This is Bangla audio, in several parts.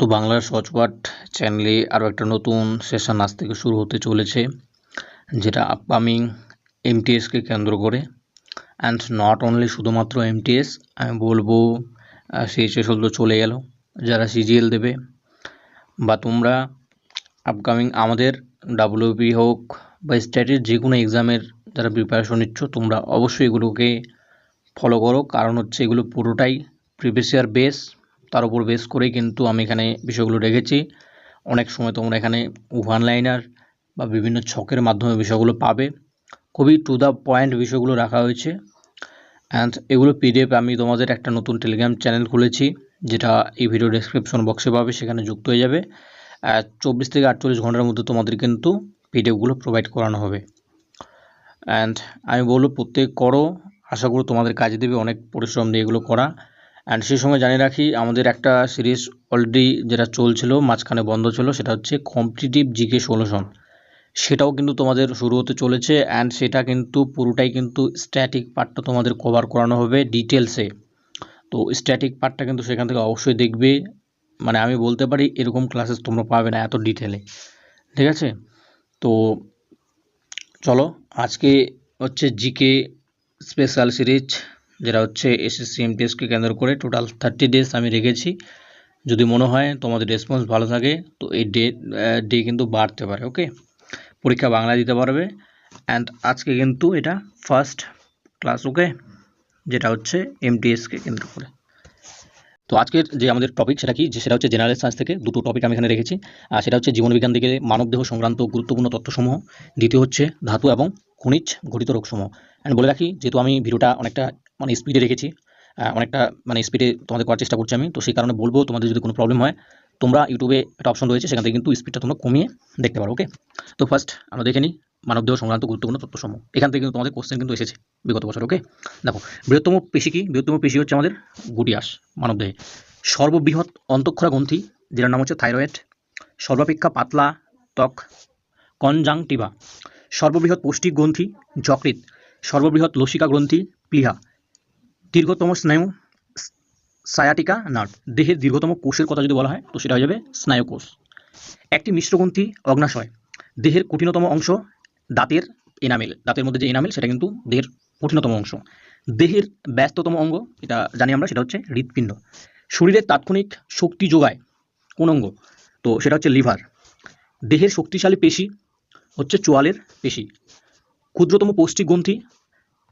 তো বাংলার সচপাঠ চ্যানেলে আরও একটা নতুন সেশন আজ থেকে শুরু হতে চলেছে, যেটা আপকামিং এমটিএসকে কেন্দ্র করে। অ্যান্ড নট অনলি শুধুমাত্র এমটিএস আমি বলব সিএইচএস তো চলে গেল, যারা সিজিএল দেবে। বা তোমরা আপকামিং আমাদের ডাব্লিউপি হোক বা স্ট্যাটের যে কোনো এক্সামের যারা প্রিপারেশন নিচ্ছ, তোমরা অবশ্যই এগুলোকে ফলো করো। কারণ হচ্ছে এগুলো পুরোটাই প্রিভিয়াস ইয়ার বেস তার উপর বেস করেই কিন্তু আমি এখানে বিষয়গুলো রেখেছি। অনেক সময় তোমরা এখানে ওয়ান লাইনার বা বিভিন্ন ছকের মাধ্যমে বিষয়গুলো পাবে। খুবই টু দ্য পয়েন্ট বিষয়গুলো রাখা হয়েছে। অ্যান্ড এগুলো পিডিএফ আমি তোমাদের একটা নতুন টেলিগ্রাম চ্যানেল খুলেছি, যেটা এই ভিডিও ডেসক্রিপশন বক্সে পাবে, সেখানে যুক্ত হয়ে যাবে। চব্বিশ থেকে আটচল্লিশ ঘণ্টার মধ্যে তোমাদের কিন্তু পিডিএফগুলো প্রোভাইড করানো হবে। অ্যান্ড আমি বলব, প্রত্যেক করো, আশা করি তোমাদের কাজে দেবে, অনেক পরিশ্রম দিয়ে এগুলো করা। অ্যান্ড সেই সঙ্গে জানিয়ে রাখি, আমাদের একটা সিরিজ অলরেডি যেটা চলছিল, মাঝখানে বন্ধ ছিল, সেটা হচ্ছে কম্পিটিটিভ জিকে সলিউশন সেটাও কিন্তু তোমাদের শুরু হতে চলেছে অ্যান্ড সেটা কিন্তু পুরোটাই কিন্তু স্ট্যাটিক পার্টটা তোমাদের কভার করানো হবে ডিটেলসে তো স্ট্যাটিক পার্টটা কিন্তু সেখান থেকে অবশ্যই দেখবে। মানে আমি বলতে পারি, এরকম ক্লাসেস তোমরা পাবে না এত ডিটেলে ঠিক আছে? তো চলো, আজকে হচ্ছে জিকে স্পেশাল সিরিজ যেটা হচ্ছে এসএসসি এমটিএসকে কেন্দ্র করে টোটাল থার্টি ডেজ আমি রেখেছি। যদি মনে হয় তোমাদের রেসপন্স ভালো থাকে, তো এই ডে ডে কিন্তু বাড়তে পারে ওকে পরীক্ষা বাংলা দিতে পারবে। অ্যান্ড আজকে কিন্তু এটা ফার্স্ট ক্লাস ওকে যেটা হচ্ছে এমটিএসকে কেন্দ্র করে। তো আজকের যে আমাদের টপিক সেটা কি? সেটা হচ্ছে জেনারেল সায়েন্স থেকে দুটো টপিক আমি এখানে রেখেছি। আর সেটা হচ্ছে জীবনবিজ্ঞান থেকে মানবদেহ সংক্রান্ত গুরুত্বপূর্ণ তথ্যসমূহ। দ্বিতীয় হচ্ছে ধাতু এবং খনিজ ঘটিত রোগসমূহ। অ্যান্ড বলে রাখি, যেহেতু আমি ভিডিওটা অনেকটা মানে স্পিডে রেখেছি। অনেকটা মানে স্পিডে তোমাদের করার চেষ্টা করছি আমি। তো সেই কারণে বলব, তোমাদের যদি কোনো প্রবলেম হয়, তোমরা ইউটিউবে একটা অপশন রয়েছে, সেখান থেকে কিন্তু স্পিডটা তোমরা কমিয়ে দেখতে পারো ওকে তো ফার্স্ট আমরা দেখে নিই মানবদেহ সংক্রান্ত গুরুত্বপূর্ণ তথ্যসমূহ। এখান থেকে কিন্তু তোমাদের কোশ্চেন কিন্তু এসেছে বিগত বছর ওকে দেখো, বৃহত্তম পেশি কি? বৃহত্তম পেশি হচ্ছে আমাদের গুটিয়াস, মানবদেহে। সর্ববৃহৎ অন্তঃক্ষরা গ্রন্থি যেটার নাম হচ্ছে থাইরয়েড সর্বাপেক্ষা পাতলা, ত্বক কনজাংটিভা সর্ববৃহৎ পৌষ্টিক গ্রন্থি যকৃত সর্ববৃহৎ লসিকা গ্রন্থি প্লিহা দীর্ঘতম স্নায়ু সায়াটিকা নার্ভ দেহের দীর্ঘতম কোষের কথা যদি বলা হয়, তো সেটা হয়ে যাবে স্নায়ুকোষ। একটি মিশ্রগ্রন্থি অগ্নাশয়। দেহের কঠিনতম অংশ দাঁতের এনামেল দাঁতের মধ্যে যে এনামেল সেটা কিন্তু দেহের কঠিনতম অংশ। দেহের ব্যস্ততম অঙ্গ, এটা জানি আমরা, সেটা হচ্ছে হৃৎপিণ্ড। শরীরের তাৎক্ষণিক শক্তি যোগায় কোন অঙ্গ? তো সেটা হচ্ছে লিভার। দেহের শক্তিশালী পেশি হচ্ছে চোয়ালের পেশি। ক্ষুদ্রতম পৌষ্টিক গ্রন্থি,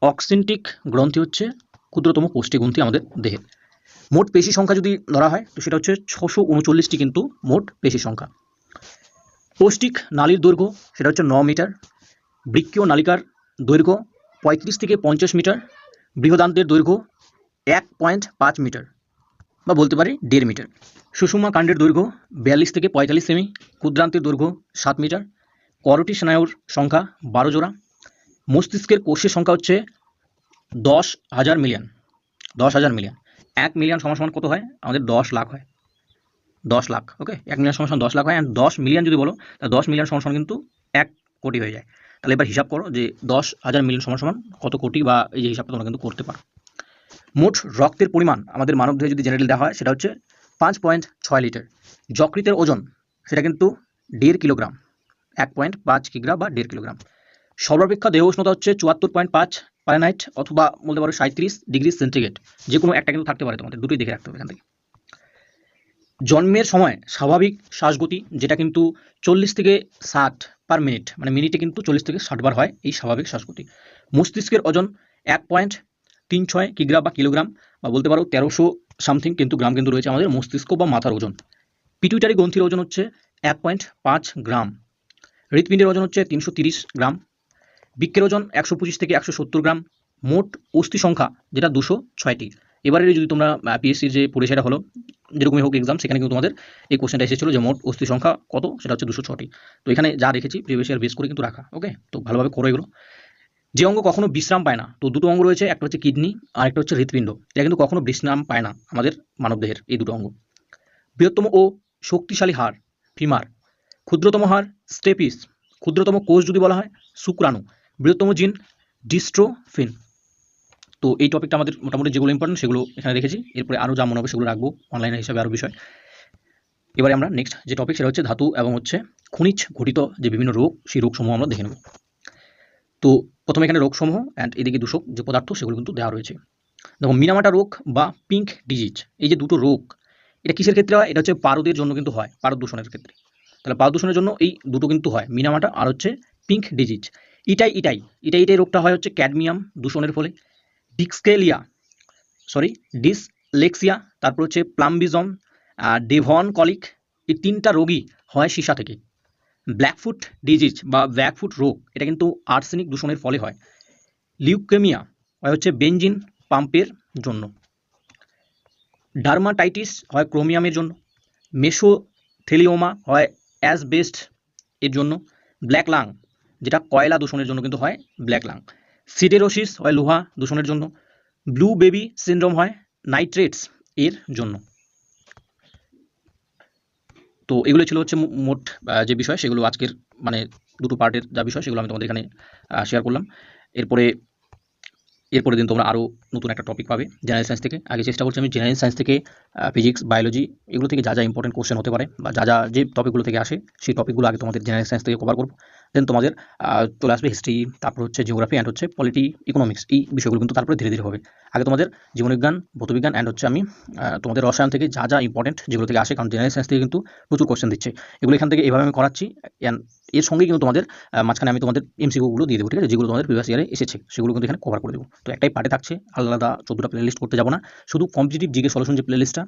অক্সেন্টিক গ্রন্থি হচ্ছে ক্ষুদ্রতম পৌষ্টিক গ্রন্থি আমাদের দেহে। মোট পেশি সংখ্যা যদি ধরা হয়, তো সেটা হচ্ছে ছশো উনচল্লিশটি কিন্তু মোট পেশি সংখ্যা। পৌষ্টিক নালীর দৈর্ঘ্য, সেটা হচ্ছে ন মিটার। বৃক্ষীয় নালিকার দৈর্ঘ্য, পঁয়ত্রিশ থেকে পঞ্চাশ মিটার। বৃহদান্তের দৈর্ঘ্য, এক পয়েন্ট পাঁচ মিটার, বা বলতে পারি দেড় মিটার। সুষুমা কাণ্ডের দৈর্ঘ্য, বিয়াল্লিশ থেকে পঁয়তাল্লিশ সেমি। ক্ষুদ্রান্তের দৈর্ঘ্য, সাত মিটার। করটি স্নায়ুর সংখ্যা বারো জোড়া। মস্তিষ্কের কোষের সংখ্যা হচ্ছে দশ হাজার মিলিয়ন। দশ হাজার মিলিয়ন। এক মিলিয়ন সমান সমান কত হয়? আমাদের দশ লাখ হয়। দশ লাখ ওকে এক মিলিয়ন সমান সমান দশ লাখ হয়। অ্যান্ড দশ মিলিয়ন যদি বলো তাহলে দশ মিলিয়ন সমান সমান কিন্তু এক কোটি হয়ে যায়। তাহলে এবার হিসাব করো যে দশ হাজার মিলিয়ন সমান সমান কত কোটি বা এই যে হিসাবটা তোমরা কিন্তু করতে পারো। মোট রক্তের পরিমাণ আমাদের মানবদেহে যদি জেনারেল দেওয়া হয়, সেটা হচ্ছে পাঁচ পয়েন্ট ছয় লিটার। যকৃতের ওজন, সেটা কিন্তু দেড় কিলোগ্রাম। এক পয়েন্ট পাঁচ কিগ্রা বা দেড় কিলোগ্রাম। সর্বাপেক্ষা দেহ উষ্ণতা হচ্ছে চুয়াত্তর পয়েন্ট পাঁচ ফারেনহাইট অথবা বলতে পারো সাঁত্রিশ ডিগ্রি সেন্টিগ্রেড যে কোনো একটা কিন্তু থাকতে পারে তোমাদের, দুটোই দেখে রাখতে হবে এখান থেকে। জন্মের সময় স্বাভাবিক শ্বাসগতি, যেটা কিন্তু চল্লিশ থেকে ষাট পার মিনিট মানে মিনিটে কিন্তু চল্লিশ থেকে ষাট বার হয় এই স্বাভাবিক শ্বাসগতি। মস্তিষ্কের ওজন এক পয়েন্ট তিন ছয় কিগ্রা বা কিলোগ্রাম, বা বলতে পারো তেরোশো সামথিং কিন্তু গ্রাম কিন্তু রয়েছে আমাদের মস্তিষ্ক বা মাথার ওজন। পিটুইটারি গ্রন্থির ওজন হচ্ছে এক পয়েন্ট পাঁচ গ্রাম। হৃৎপিণ্ডের ওজন হচ্ছে তিনশো তিরিশ গ্রাম। বৃক্ষের ওজন একশো পঁচিশ থেকে একশো সত্তর গ্রাম, মোট অস্থি সংখ্যা যেটা দুশো ছয়টি। এবারে যদি তোমরা পিএসসির যে পরীক্ষাটা হলো, যেরকমই হোক এক্সাম সেখানে কিন্তু তোমাদের এই কোশ্চেনটা এসেছিল যে মোট অস্থি সংখ্যা কত, সেটা হচ্ছে দুশো ছটি তো এখানে যা রেখেছি প্রিভিয়াস ইয়ার বেস করে কিন্তু রাখা ওকে তো ভালোভাবে করো এগুলো। যে অঙ্গ কখনো বিশ্রাম পায় না, তো দুটো অঙ্গ রয়েছে, একটা হচ্ছে কিডনি আর একটা হচ্ছে হৃৎপিণ্ড। এটা কিন্তু কখনো বিশ্রাম পায় না আমাদের মানবদেহের এই দুটো অঙ্গ। বৃহত্তম ও শক্তিশালী হাড় ফিমার ক্ষুদ্রতম হাড় স্টেপিস ক্ষুদ্রতম কোষ যদি বলা হয়, শুক্রাণু। বৃহত্তম জিন ডিস্ট্রোফিন। তো এই টপিকটা আমাদের মোটামুটি যেগুলো ইম্পর্টেন্ট সেগুলো এখানে রেখেছি। এরপরে আরও যা মনে হবে সেগুলো রাখব অনলাইনে হিসাবে আরও বিষয়। এবারে আমরা নেক্সট যে টপিক সেটা হচ্ছে ধাতু এবং হচ্ছে খনিজ ঘটিত যে বিভিন্ন রোগ, সেই রোগসমূহ আমরা দেখে নেব। তো প্রথমে এখানে রোগসমূহ অ্যান্ড এদিকে দূষক যে পদার্থ সেগুলো কিন্তু দেওয়া রয়েছে। দেখো, মিনামাটা রোগ বা পিঙ্ক ডিজিজ এই যে দুটো রোগ, এটা কিসের ক্ষেত্রে হয়? এটা হচ্ছে পারদের জন্য কিন্তু হয় পারদ দূষণের ক্ষেত্রে। তাহলে পারদ দূষণের জন্য এই দুটো কিন্তু হয়, মিনামাটা আর হচ্ছে পিঙ্ক ডিজিজ ইটাই ইটাই ইটাই ইটাই রোগটা হয় হচ্ছে ক্যাডমিয়াম দূষণের ফলে। ডিক্সকেলিয়া সরি ডিসলেক্সিয়া, তারপর হচ্ছে প্লাম্বিজম ডেভন, কলিক, এই তিনটা রোগই হয় সীসা থেকে। ব্ল্যাকফুট ডিজিজ বা ব্ল্যাকফুট রোগ, এটা কিন্তু আর্সেনিক দূষণের ফলে হয়। লিউকেমিয়া হয় হচ্ছে বেঞ্জিন পাম্পের জন্য। ডার্মাটাইটিস হয় ক্রোমিয়ামের জন্য। মেসোথেলিওমা হয় অ্যাসবেস্ট এর জন্য। ব্ল্যাক লাং যেটা কয়লা দূষণের জন্য কিন্তু হয় ব্ল্যাক লাং। সিডেরোসিস হয় লোহা দূষণের জন্য। ব্লু বেবি সিন্ড্রোম হয় নাইট্রেটস এর জন্য। তো এগুলো ছিল হচ্ছে মোট যে বিষয়, সেগুলো আজকের মানে দুটো পার্টের যা বিষয়, সেগুলো আমি তোমাদের এখানে শেয়ার করলাম। এরপরে এরপরে দিন তোমরা আরও নতুন একটা টপিক পাবে জেনারেল সায়েন্স থেকে। আগে চেষ্টা করছি আমি জেনারেল সায়েন্স থেকে ফিজিক্স বায়োলজি এগুলো থেকে যা যা ইম্পর্টেন্ট কোশ্চেন হতে পারে বা যা যা যে টপিকগুলো থেকে আসে, সেই টপিকগুলো আগে তোমাদের জেনারেল সায়েন্স থেকে কভার করব। দেন তোমাদের চলে আসবে হিস্ট্রি তারপর হচ্ছে জিওগ্রাফি অ্যান্ড হচ্ছে পলিটি ইকোনমিক্স এই বিষয়গুলো কিন্তু তারপরে ধীরে ধীরে হবে। আগে তোমাদের জীবনবিজ্ঞান, ভৌতবিজ্ঞান অ্যান্ড হচ্ছে আমি তোমাদের রসায়ন থেকে যা যা ইম্পর্টেন্ট যেগুলো থেকে আসে, কারণ জেনারেল সায়েন্স থেকে কিন্তু প্রচুর কোশ্চেন দিচ্ছে। এগুলো এখান থেকে এভাবে আমি করাচ্ছি, and এর সঙ্গে কিন্তু তোমাদের মাঝখানে আমি তোমাদের এমসিকিউগুলো দিয়ে দেবো, ঠিক আছে? যেগুলো তোমাদের প্রিভিয়াস ইয়ারে এসেছে, সেগুলো কিন্তু এখানে কভার করে দেবো। তো একটাই পার্টে থাকছে, আলাদা চোদ্দোটা প্লেলিস্ট করতে যাব না। শুধু কম্পিটিটিভ জিকে সলিউশন যে প্লেলিস্টটা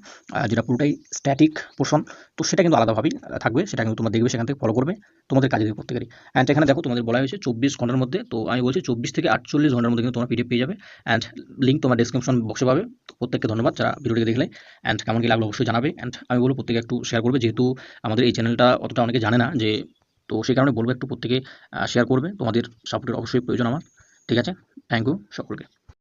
যেটা পুরোটাই স্ট্যাটিক পোর্শন তো সেটা কিন্তু আলাদাভাবেই থাকবে, সেটা কিন্তু তোমরা দেখবে, সেখান থেকে ফলো করবে, তোমাদের কাজে দেবে প্রত্যেকেরই। অ্যান্ড এখানে দেখো, তোমাদের বলা হয়েছে চব্বিশ ঘণ্টার মধ্যে, তো আমি বলছি চব্বিশ থেকে আটচল্লিশ ঘণ্টার মধ্যে কিন্তু তোমরা পিডিএফ পেয়ে যাবে। অ্যান্ড লিঙ্ক তোমার ডিসক্রিপশন বক্সে পাবে। প্রত্যেককে ধন্যবাদ যারা ভিডিওটিকে দেখলে। অ্যান্ড কেমন কি লাগল অবশ্যই জানাবে। অ্যান্ড আমি বলব, প্রত্যেকে একটু শেয়ার করবে। যেহেতু আমাদের এই চ্যানেলটা অতটা অনেকে জানে না যে তো সেই কারণে বলব একটু প্রত্যেকে শেয়ার করবে। তোমাদের সাপোর্টের অবশ্যই প্রয়োজন আমার। ঠিক আছে? থ্যাংক ইউ সকলকে।